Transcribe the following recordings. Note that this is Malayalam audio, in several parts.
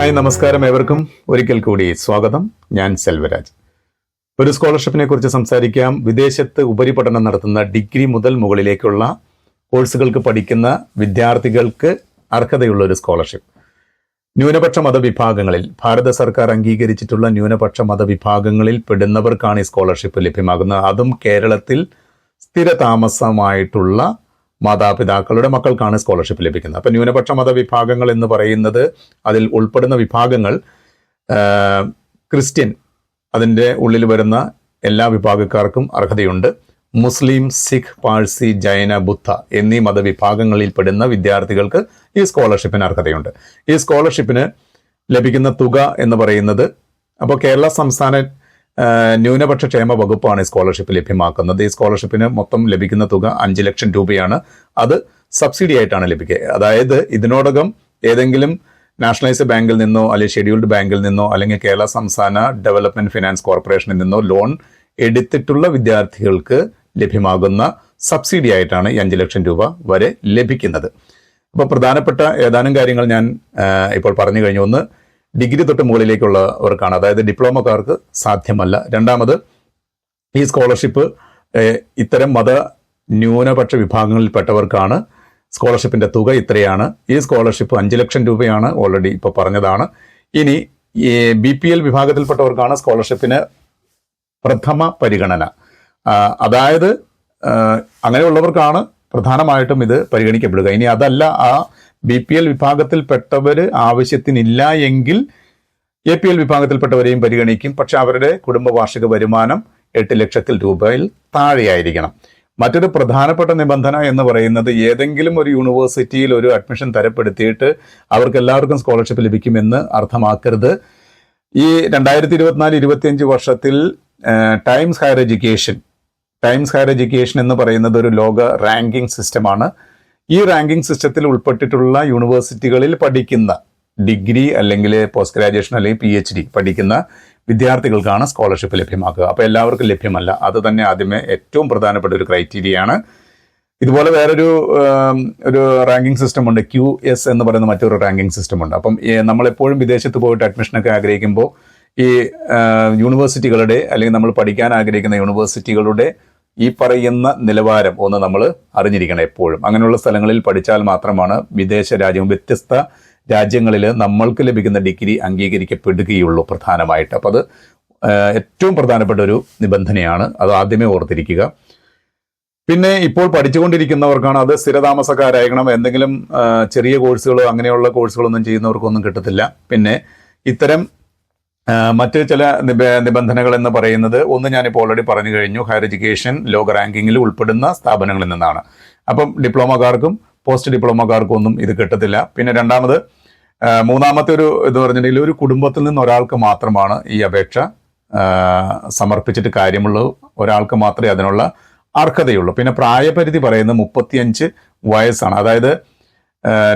ഹായ് നമസ്കാരം ഏവർക്കും. ഒരിക്കൽ കൂടി സ്വാഗതം. ഞാൻ സെൽവരാജ്. ഒരു സ്കോളർഷിപ്പിനെ കുറിച്ച് സംസാരിക്കാം. വിദേശത്ത് ഉപരിപഠനം നടത്തുന്ന ഡിഗ്രി മുതൽ മുകളിലേക്കുള്ള കോഴ്സുകൾക്ക് പഠിക്കുന്ന വിദ്യാർത്ഥികൾക്ക് അർഹതയുള്ള ഒരു സ്കോളർഷിപ്പ്. ന്യൂനപക്ഷ മതവിഭാഗങ്ങളിൽ ഭാരത സർക്കാർ അംഗീകരിച്ചിട്ടുള്ള ന്യൂനപക്ഷ മതവിഭാഗങ്ങളിൽ പെടുന്നവർക്കാണ് ഈ സ്കോളർഷിപ്പ് ലഭ്യമാകുന്നത്. അതും കേരളത്തിൽ സ്ഥിരതാമസമായിട്ടുള്ള മാതാപിതാക്കളുടെ മക്കൾക്കാണ് സ്കോളർഷിപ്പ് ലഭിക്കുന്നത്. അപ്പം ന്യൂനപക്ഷ മതവിഭാഗങ്ങൾ എന്ന് പറയുന്നത് അതിൽ ഉൾപ്പെടുന്ന വിഭാഗങ്ങൾ ക്രിസ്ത്യൻ അതിന്റെ ഉള്ളിൽ വരുന്ന എല്ലാ വിഭാഗക്കാർക്കും അർഹതയുണ്ട്. മുസ്ലിം സിഖ് പാഴ്സി ജൈന ബുദ്ധ എന്നീ മതവിഭാഗങ്ങളിൽ പെടുന്ന വിദ്യാർത്ഥികൾക്ക് ഈ സ്കോളർഷിപ്പിന് അർഹതയുണ്ട്. ഈ സ്കോളർഷിപ്പിന് ലഭിക്കുന്ന തുക എന്ന് പറയുന്നത് അപ്പോൾ കേരള സംസ്ഥാന ന്യൂനപക്ഷ ക്ഷേമ വകുപ്പാണ് ഈ സ്കോളർഷിപ്പ് ലഭ്യമാക്കുന്നത്. ഈ സ്കോളർഷിപ്പിന് മൊത്തം ലഭിക്കുന്ന തുക അഞ്ച് ലക്ഷം രൂപയാണ്. അത് സബ്സിഡി ആയിട്ടാണ് ലഭിക്കുക. അതായത് ഇതിനോടകം ഏതെങ്കിലും നാഷണലൈസ്ഡ് ബാങ്കിൽ നിന്നോ അല്ലെങ്കിൽ ഷെഡ്യൂൾഡ് ബാങ്കിൽ നിന്നോ അല്ലെങ്കിൽ കേരള സംസ്ഥാന ഡെവലപ്മെന്റ് ഫിനാൻസ് കോർപ്പറേഷനിൽ നിന്നോ ലോൺ എടുത്തിട്ടുള്ള വിദ്യാർത്ഥികൾക്ക് ലഭ്യമാകുന്ന സബ്സിഡി ആയിട്ടാണ് ഈ അഞ്ച് ലക്ഷം രൂപ വരെ ലഭിക്കുന്നത്. അപ്പോൾ പ്രധാനപ്പെട്ട ഏതാനും കാര്യങ്ങൾ ഞാൻ ഇപ്പോൾ പറഞ്ഞു കഴിഞ്ഞു. ഒന്ന് ഡിഗ്രി തൊട്ട് മുകളിലേക്കുള്ളവർക്കാണ് അതായത് ഡിപ്ലോമക്കാർക്ക് സാധ്യമല്ല. രണ്ടാമത് ഈ സ്കോളർഷിപ്പ് ഇത്തരം മത ന്യൂനപക്ഷ വിഭാഗങ്ങളിൽപ്പെട്ടവർക്കാണ് സ്കോളർഷിപ്പിന്റെ തുക ഇത്രയാണ്. ഈ സ്കോളർഷിപ്പ് അഞ്ച് ലക്ഷം രൂപയാണ് ഓൾറെഡി ഇപ്പോൾ പറഞ്ഞതാണ്. ഇനി ബി പി എൽ വിഭാഗത്തിൽപ്പെട്ടവർക്കാണ് സ്കോളർഷിപ്പിന് പ്രഥമ പരിഗണന. അതായത് അങ്ങനെയുള്ളവർക്കാണ് പ്രധാനമായിട്ടും ഇത് പരിഗണിക്കപ്പെടുക. ഇനി അതല്ല ആ ബി പി എൽ വിഭാഗത്തിൽപ്പെട്ടവർ ആവശ്യത്തിനില്ല എങ്കിൽ എ പി എൽ വിഭാഗത്തിൽപ്പെട്ടവരെയും പരിഗണിക്കും. പക്ഷെ അവരുടെ കുടുംബ വാർഷിക വരുമാനം എട്ട് ലക്ഷത്തിൽ രൂപയിൽ താഴെയായിരിക്കണം. മറ്റൊരു പ്രധാനപ്പെട്ട നിബന്ധന എന്ന് പറയുന്നത് ഏതെങ്കിലും ഒരു യൂണിവേഴ്സിറ്റിയിൽ ഒരു അഡ്മിഷൻ തരപ്പെടുത്തിയിട്ട് അവർക്ക് എല്ലാവർക്കും സ്കോളർഷിപ്പ് ലഭിക്കുമെന്ന് അർത്ഥമാക്കരുത്. ഈ രണ്ടായിരത്തി ഇരുപത്തിനാല് ഇരുപത്തിയഞ്ച് വർഷത്തിൽ Times higher education Times higher education എന്ന് പറയുന്നത് ഒരു ലോക റാങ്കിംഗ് സിസ്റ്റമാണ്. ഈ റാങ്കിംഗ് സിസ്റ്റത്തിൽ ഉൾപ്പെട്ടിട്ടുള്ള യൂണിവേഴ്സിറ്റികളിൽ പഠിക്കുന്ന ഡിഗ്രി അല്ലെങ്കിൽ പോസ്റ്റ് ഗ്രാജുവേഷൻ അല്ലെങ്കിൽ പി എച്ച് ഡി പഠിക്കുന്ന വിദ്യാർത്ഥികൾക്കാണ് സ്കോളർഷിപ്പ് ലഭ്യമാക്കുക. അപ്പോൾ എല്ലാവർക്കും ലഭ്യമല്ല. അത് തന്നെ ആദ്യമേ ഏറ്റവും പ്രധാനപ്പെട്ട ഒരു ക്രൈറ്റീരിയയാണ് ഇതുപോലെ വേറൊരു ഒരു റാങ്കിംഗ് സിസ്റ്റം ഉണ്ട്. ക്യു എസ് എന്ന് പറയുന്ന മറ്റൊരു റാങ്കിംഗ് സിസ്റ്റം ഉണ്ട്. അപ്പം നമ്മളെപ്പോഴും വിദേശത്ത് പോയിട്ട് അഡ്മിഷനൊക്കെ ആഗ്രഹിക്കുമ്പോൾ ഈ യൂണിവേഴ്സിറ്റികളുടെ അല്ലെങ്കിൽ നമ്മൾ പഠിക്കാൻ ആഗ്രഹിക്കുന്ന യൂണിവേഴ്സിറ്റികളുടെ ഈ പറയുന്ന നിലവാരം ഒന്ന് നമ്മൾ അറിഞ്ഞിരിക്കണം എപ്പോഴും. അങ്ങനെയുള്ള സ്ഥലങ്ങളിൽ പഠിച്ചാൽ മാത്രമാണ് വിദേശ രാജ്യവും വ്യത്യസ്ത രാജ്യങ്ങളിൽ നമ്മൾക്ക് ലഭിക്കുന്ന ഡിഗ്രി അംഗീകരിക്കപ്പെടുകയുള്ളൂ പ്രധാനമായിട്ട്. അപ്പം അത് ഏറ്റവും പ്രധാനപ്പെട്ട ഒരു നിബന്ധനയാണ്. അത് ആദ്യമേ ഓർത്തിരിക്കുക. പിന്നെ ഇപ്പോൾ പഠിച്ചുകൊണ്ടിരിക്കുന്നവർക്കാണ് അത് സ്ഥിരതാമസക്കാരായിരിക്കണം. എന്തെങ്കിലും ചെറിയ കോഴ്സുകളോ അങ്ങനെയുള്ള കോഴ്സുകളൊന്നും ചെയ്യുന്നവർക്കൊന്നും കിട്ടത്തില്ല. പിന്നെ ഇത്തരം മറ്റ് ചില നിബ- നിബന്ധനകൾ എന്ന് പറയുന്നത് ഒന്ന് ഞാനിപ്പോൾ ഓൾറെഡി പറഞ്ഞു കഴിഞ്ഞു. ഹയർ എഡ്യൂക്കേഷൻ ലോക റാങ്കിങ്ങിൽ ഉൾപ്പെടുന്ന സ്ഥാപനങ്ങളിൽ നിന്നാണ്. അപ്പം ഡിപ്ലോമക്കാർക്കും പോസ്റ്റ് ഡിപ്ലോമക്കാർക്കും ഒന്നും ഇത് കിട്ടത്തില്ല. പിന്നെ രണ്ടാമത് മൂന്നാമത്തെ ഒരു ഇത് പറഞ്ഞിട്ടുണ്ടെങ്കിൽ ഒരു കുടുംബത്തിൽ നിന്ന് ഒരാൾക്ക് മാത്രമാണ് ഈ അപേക്ഷ സമർപ്പിച്ചിട്ട് കാര്യമുള്ളൂ. ഒരാൾക്ക് മാത്രമേ അതിനുള്ള അർഹതയുള്ളൂ. പിന്നെ പ്രായപരിധി പറയുന്നത് മുപ്പത്തിയഞ്ച് വയസ്സാണ്. അതായത്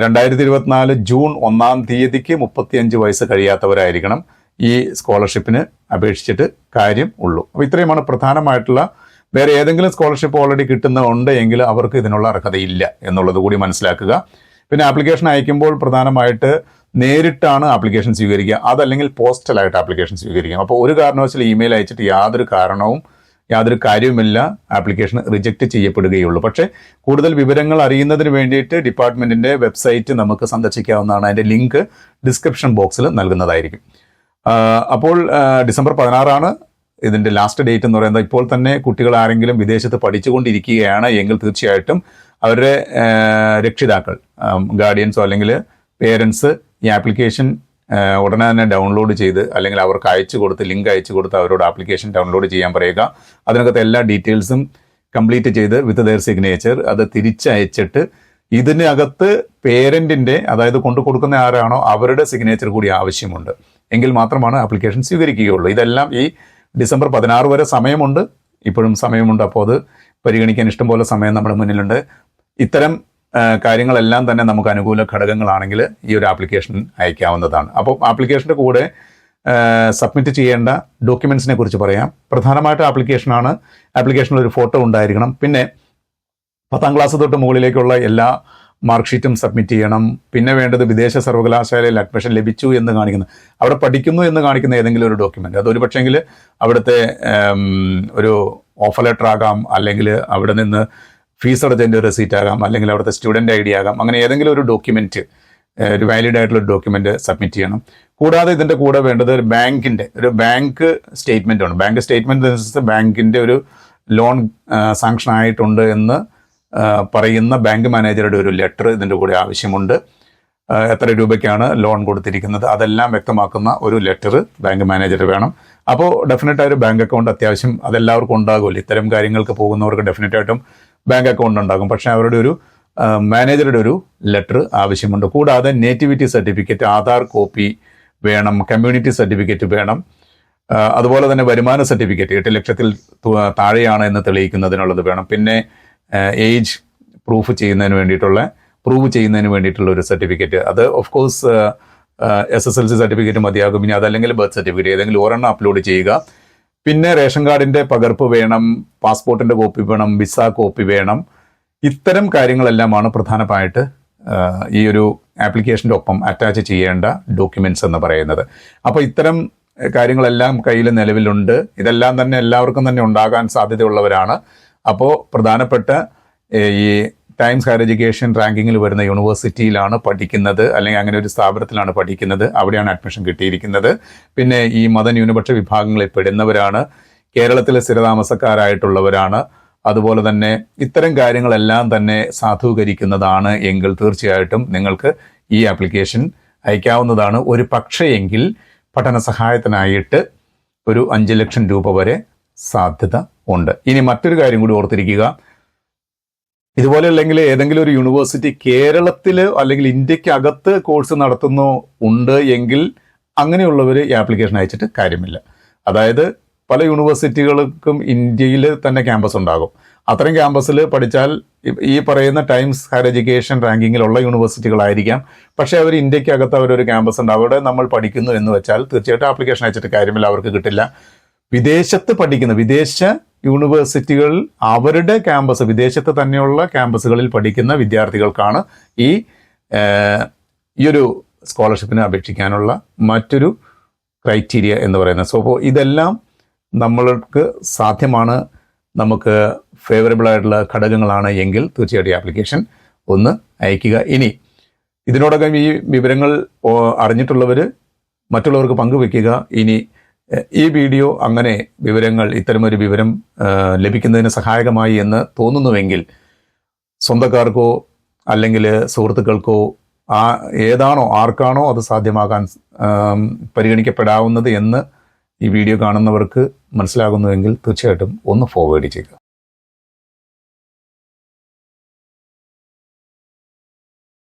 രണ്ടായിരത്തി ഇരുപത്തിനാല് ജൂൺ ഒന്നാം തീയതിക്ക് മുപ്പത്തിയഞ്ച് വയസ്സ് കഴിയാത്തവരായിരിക്കണം. ഈ സ്കോളർഷിപ്പിന് അപേക്ഷിച്ചിട്ട് കാര്യം ഉള്ളൂ. അപ്പോൾ ഇത്രയുമാണ് പ്രധാനമായിട്ടുള്ള വേറെ ഏതെങ്കിലും സ്കോളർഷിപ്പ് ഓൾറെഡി കിട്ടുന്നുണ്ട് എങ്കിൽ അവർക്ക് ഇതിനുള്ള അർഹതയില്ല എന്നുള്ളത് കൂടി മനസ്സിലാക്കുക. പിന്നെ ആപ്ലിക്കേഷൻ അയക്കുമ്പോൾ പ്രധാനമായിട്ട് നേരിട്ടാണ് ആപ്ലിക്കേഷൻ സ്വീകരിക്കുക. അതല്ലെങ്കിൽ പോസ്റ്റലായിട്ട് ആപ്ലിക്കേഷൻ സ്വീകരിക്കുക. അപ്പോൾ ഒരു കാരണവശാലും ഇമെയിൽ അയച്ചിട്ട് യാതൊരു കാരണവും യാതൊരു കാര്യവുമില്ല ആപ്ലിക്കേഷൻ റിജക്റ്റ് ചെയ്യപ്പെടുകയുള്ളൂ. പക്ഷേ കൂടുതൽ വിവരങ്ങൾ അറിയുന്നതിന് വേണ്ടിയിട്ട് ഡിപ്പാർട്ട്മെന്റിന്റെ വെബ്സൈറ്റ് നമുക്ക് സന്ദർശിക്കാവുന്നതാണ്. അതിന്റെ ലിങ്ക് ഡിസ്ക്രിപ്ഷൻ ബോക്സിൽ നൽകുന്നതായിരിക്കും. അപ്പോൾ ഡിസംബർ പതിനാറാണ് ഇതിന്റെ ലാസ്റ്റ് ഡേറ്റ് എന്ന് പറയുന്നത്. ഇപ്പോൾ തന്നെ കുട്ടികൾ ആരെങ്കിലും വിദേശത്ത് പഠിച്ചുകൊണ്ടിരിക്കുകയാണ് എങ്കിൽ തീർച്ചയായിട്ടും അവരുടെ രക്ഷിതാക്കൾ ഗാർഡിയൻസോ അല്ലെങ്കിൽ പേരൻസ് ഈ ആപ്ലിക്കേഷൻ ഉടനെ തന്നെ ഡൗൺലോഡ് ചെയ്ത് അല്ലെങ്കിൽ അവർക്ക് അയച്ചു കൊടുത്ത് ലിങ്ക് അയച്ചു കൊടുത്ത് അവരോട് ആപ്ലിക്കേഷൻ ഡൗൺലോഡ് ചെയ്യാൻ പറയുക. അതിനകത്ത് എല്ലാ ഡീറ്റെയിൽസും കംപ്ലീറ്റ് ചെയ്ത് വിത്ത് ദെയർ സിഗ്നേച്ചർ അത് തിരിച്ചയച്ചിട്ട് ഇതിനകത്ത് പേരന്റിന്റെ അതായത് കൊണ്ടു കൊടുക്കുന്ന ആരാണോ അവരുടെ സിഗ്നേച്ചർ കൂടി ആവശ്യമുണ്ട്. എങ്കിൽ മാത്രമാണ് ആപ്ലിക്കേഷൻ സ്വീകരിക്കുകയുള്ളൂ. ഇതെല്ലാം ഈ ഡിസംബർ പതിനാറ് വരെ സമയമുണ്ട്. ഇപ്പോഴും സമയമുണ്ട്. അപ്പോൾ അത് പരിഗണിക്കാൻ ഇഷ്ടംപോലെ സമയം നമ്മുടെ മുന്നിലുണ്ട്. ഇത്തരം കാര്യങ്ങളെല്ലാം തന്നെ നമുക്ക് അനുകൂല ഘടകങ്ങളാണെങ്കിൽ ഈ ഒരു ആപ്ലിക്കേഷൻ അയക്കാവുന്നതാണ്. അപ്പോൾ ആപ്ലിക്കേഷന്റെ കൂടെ സബ്മിറ്റ് ചെയ്യേണ്ട ഡോക്യുമെൻസിനെ കുറിച്ച് പറയാം. പ്രധാനമായിട്ട് ആപ്ലിക്കേഷനാണ് ആപ്ലിക്കേഷനിൽ ഒരു ഫോട്ടോ ഉണ്ടായിരിക്കണം. പിന്നെ പത്താം ക്ലാസ് തൊട്ട് മുകളിലേക്കുള്ള എല്ലാ മാർക്ക് ഷീറ്റും സബ്മിറ്റ് ചെയ്യണം. പിന്നെ വേണ്ടത് വിദേശ സർവകലാശാലയിൽ അഡ്മിഷൻ ലഭിച്ചു എന്ന് കാണിക്കുന്ന അവിടെ പഠിക്കുന്നു എന്ന് കാണിക്കുന്ന ഏതെങ്കിലും ഒരു ഡോക്യുമെന്റ് അതൊരു പക്ഷേങ്കിൽ അവിടുത്തെ ഒരു ഓഫർ ലെറ്റർ ആകാം അല്ലെങ്കിൽ അവിടെ നിന്ന് ഫീസ് അടച്ചതിന്റെ ഒരു റെസീറ്റ് ആകാം അല്ലെങ്കിൽ അവിടുത്തെ സ്റ്റുഡന്റ് ഐ ഡി ആകാം. അങ്ങനെ ഏതെങ്കിലും ഒരു ഡോക്യുമെന്റ് ഒരു വാലിഡ് ആയിട്ടുള്ള ഒരു ഡോക്യുമെന്റ് സബ്മിറ്റ് ചെയ്യണം. കൂടാതെ ഇതിന്റെ കൂടെ വേണ്ടത് ഒരു ബാങ്കിന്റെ ഒരു ബാങ്ക് സ്റ്റേറ്റ്മെന്റ് ആണ്. ബാങ്ക് സ്റ്റേറ്റ്മെന്റ് ബാങ്കിന്റെ ഒരു ലോൺ സാങ്ഷൻ ആയിട്ടുണ്ട് എന്ന് പറയുന്ന ബാങ്ക് മാനേജറുടെ ഒരു ലെറ്റർ ഇതിന്റെ കൂടെ ആവശ്യമുണ്ട്. എത്ര രൂപയ്ക്കാണ് ലോൺ കൊടുത്തിരിക്കുന്നത്? അതെല്ലാം വ്യക്തമാക്കുന്ന ഒരു ലെറ്റർ ബാങ്ക് മാനേജർ വേണം. അപ്പോൾ ഡെഫിനറ്റ് ഒരു ബാങ്ക് അക്കൗണ്ട് അത്യാവശ്യം അതെല്ലാവർക്കും ഉണ്ടാകുമല്ലോ. ഇത്തരം കാര്യങ്ങൾക്ക് പോകുന്നവർക്ക് ഡെഫിനറ്റായിട്ടും ബാങ്ക് അക്കൗണ്ട് ഉണ്ടാകും. പക്ഷേ അവരുടെ ഒരു മാനേജറുടെ ഒരു ലെറ്റർ ആവശ്യമുണ്ട്. കൂടാതെ നേറ്റിവിറ്റി സർട്ടിഫിക്കറ്റ് ആധാർ കോപ്പി വേണം കമ്മ്യൂണിറ്റി സർട്ടിഫിക്കറ്റ് വേണം. അതുപോലെ തന്നെ വരുമാന സർട്ടിഫിക്കറ്റ് എട്ട് ലക്ഷത്തിൽ താഴെയാണ് എന്ന് തെളിയിക്കുന്നതിനുള്ളത് വേണം. പിന്നെ ഏജ് പ്രൂഫ് ചെയ്യുന്നതിന് വേണ്ടിയിട്ടുള്ള പ്രൂവ് ചെയ്യുന്നതിന് വേണ്ടിയിട്ടുള്ള ഒരു സർട്ടിഫിക്കറ്റ് അത് of course S S L C certificate മതിയാകും. പിന്നെ അതല്ലെങ്കിൽ ബർത്ത് സർട്ടിഫിക്കറ്റ് ഏതെങ്കിലും ഒരെണ്ണം അപ്ലോഡ് ചെയ്യുക. പിന്നെ റേഷൻ കാർഡിന്റെ പകർപ്പ് വേണം പാസ്പോർട്ടിന്റെ കോപ്പി വേണം വിസ കോപ്പി വേണം. ഇത്തരം കാര്യങ്ങളെല്ലാമാണ് പ്രധാനമായിട്ട് ഈ ഒരു ആപ്ലിക്കേഷന്റെ ഒപ്പം അറ്റാച്ച് ചെയ്യേണ്ട ഡോക്യുമെന്റ്സ് എന്ന് പറയുന്നത്. അപ്പോൾ ഇത്തരം കാര്യങ്ങളെല്ലാം കയ്യിൽ നിലവിലുണ്ട്. ഇതെല്ലാം തന്നെ എല്ലാവർക്കും തന്നെ ഉണ്ടാകാൻ സാധ്യതയുള്ളവരാണ്. അപ്പോൾ പ്രധാനപ്പെട്ട ഈ ടൈംസ് ഹയർ എഡ്യൂക്കേഷൻ റാങ്കിങ്ങിൽ വരുന്ന യൂണിവേഴ്സിറ്റിയിലാണ് പഠിക്കുന്നത് അല്ലെങ്കിൽ അങ്ങനെ ഒരു സ്ഥാപനത്തിലാണ് പഠിക്കുന്നത് അവിടെയാണ് അഡ്മിഷൻ കിട്ടിയിരിക്കുന്നത്. പിന്നെ ഈ മതന്യൂനപക്ഷ വിഭാഗങ്ങളിൽ പെടുന്നവരാണ് കേരളത്തിലെ സ്ഥിരതാമസക്കാരായിട്ടുള്ളവരാണ്. അതുപോലെ തന്നെ ഇത്തരം കാര്യങ്ങളെല്ലാം തന്നെ സാധൂകരിക്കുന്നതാണ് എങ്കിൽ തീർച്ചയായിട്ടും നിങ്ങൾക്ക് ഈ ആപ്ലിക്കേഷൻ അയക്കാവുന്നതാണ്. ഒരു പക്ഷേയെങ്കിൽ പഠന സഹായത്തിനായിട്ട് ഒരു അഞ്ച് ലക്ഷം രൂപ വരെ സാധ്യത ഉണ്ട്. ഇനി മറ്റൊരു കാര്യം കൂടി ഓർത്തിരിക്കുക. ഇതുപോലെ അല്ലെങ്കിൽ ഏതെങ്കിലും ഒരു യൂണിവേഴ്സിറ്റി കേരളത്തിൽ അല്ലെങ്കിൽ ഇന്ത്യക്കകത്ത് കോഴ്സ് നടത്തുന്നു ഉണ്ട് എങ്കിൽ അങ്ങനെയുള്ളവർ ഈ ആപ്ലിക്കേഷൻ അയച്ചിട്ട് കാര്യമില്ല. അതായത് പല യൂണിവേഴ്സിറ്റികൾക്കും ഇന്ത്യയിൽ തന്നെ ക്യാമ്പസ് ഉണ്ടാകും. അത്തരം ക്യാമ്പസിൽ പഠിച്ചാൽ ഈ- പറയുന്ന ടൈംസ് ഹയർ എഡ്യൂക്കേഷൻ റാങ്കിങ്ങിലുള്ള യൂണിവേഴ്സിറ്റികളായിരിക്കാം. പക്ഷേ അവർ ഇന്ത്യക്കകത്ത് അവരൊരു ക്യാമ്പസ് ഉണ്ട്. അവിടെ നമ്മൾ പഠിക്കുന്നു എന്ന് വെച്ചാൽ തീർച്ചയായിട്ടും ആപ്ലിക്കേഷൻ അയച്ചിട്ട് കാര്യമില്ല അവർക്ക് കിട്ടില്ല. വിദേശത്ത് പഠിക്കുന്ന വിദേശ യൂണിവേഴ്സിറ്റികൾ അവരുടെ ക്യാമ്പസ് വിദേശത്ത് തന്നെയുള്ള ക്യാമ്പസുകളിൽ പഠിക്കുന്ന വിദ്യാർത്ഥികൾക്കാണ് ഈ ഈ ഒരു സ്കോളർഷിപ്പിന് അപേക്ഷിക്കാനുള്ള മറ്റൊരു ക്രൈറ്റീരിയ എന്ന് പറയുന്നത്. സോ അപ്പോൾ ഇതെല്ലാം നമ്മൾക്ക് സാധ്യമാണ്. നമുക്ക് ഫേവറബിൾ ആയിട്ടുള്ള ഘടകങ്ങളാണ് എങ്കിൽ തീർച്ചയായിട്ടും ആപ്ലിക്കേഷൻ ഒന്ന് അയക്കുക ഇനി ഇതിനോടകം ഈ വിവരങ്ങൾ അറിഞ്ഞിട്ടുള്ളവർ മറ്റുള്ളവർക്ക് പങ്കുവെക്കുക. ഇനി ഈ വീഡിയോ അങ്ങനെ വിവരങ്ങൾ ഇത്തരമൊരു വിവരം ലഭിക്കുന്നതിന് സഹായകമായി എന്ന് തോന്നുന്നുവെങ്കിൽ സ്വന്തക്കാർക്കോ അല്ലെങ്കിൽ സുഹൃത്തുക്കൾക്കോ ആ ഏതാണോ ആർക്കാണോ അത് സാധ്യമാകാൻ പരിഗണിക്കപ്പെടാവുന്നത് എന്ന് ഈ വീഡിയോ കാണുന്നവർക്ക് മനസ്സിലാകുന്നുവെങ്കിൽ തീർച്ചയായിട്ടും ഒന്ന് ഫോർവേഡ് ചെയ്യുക.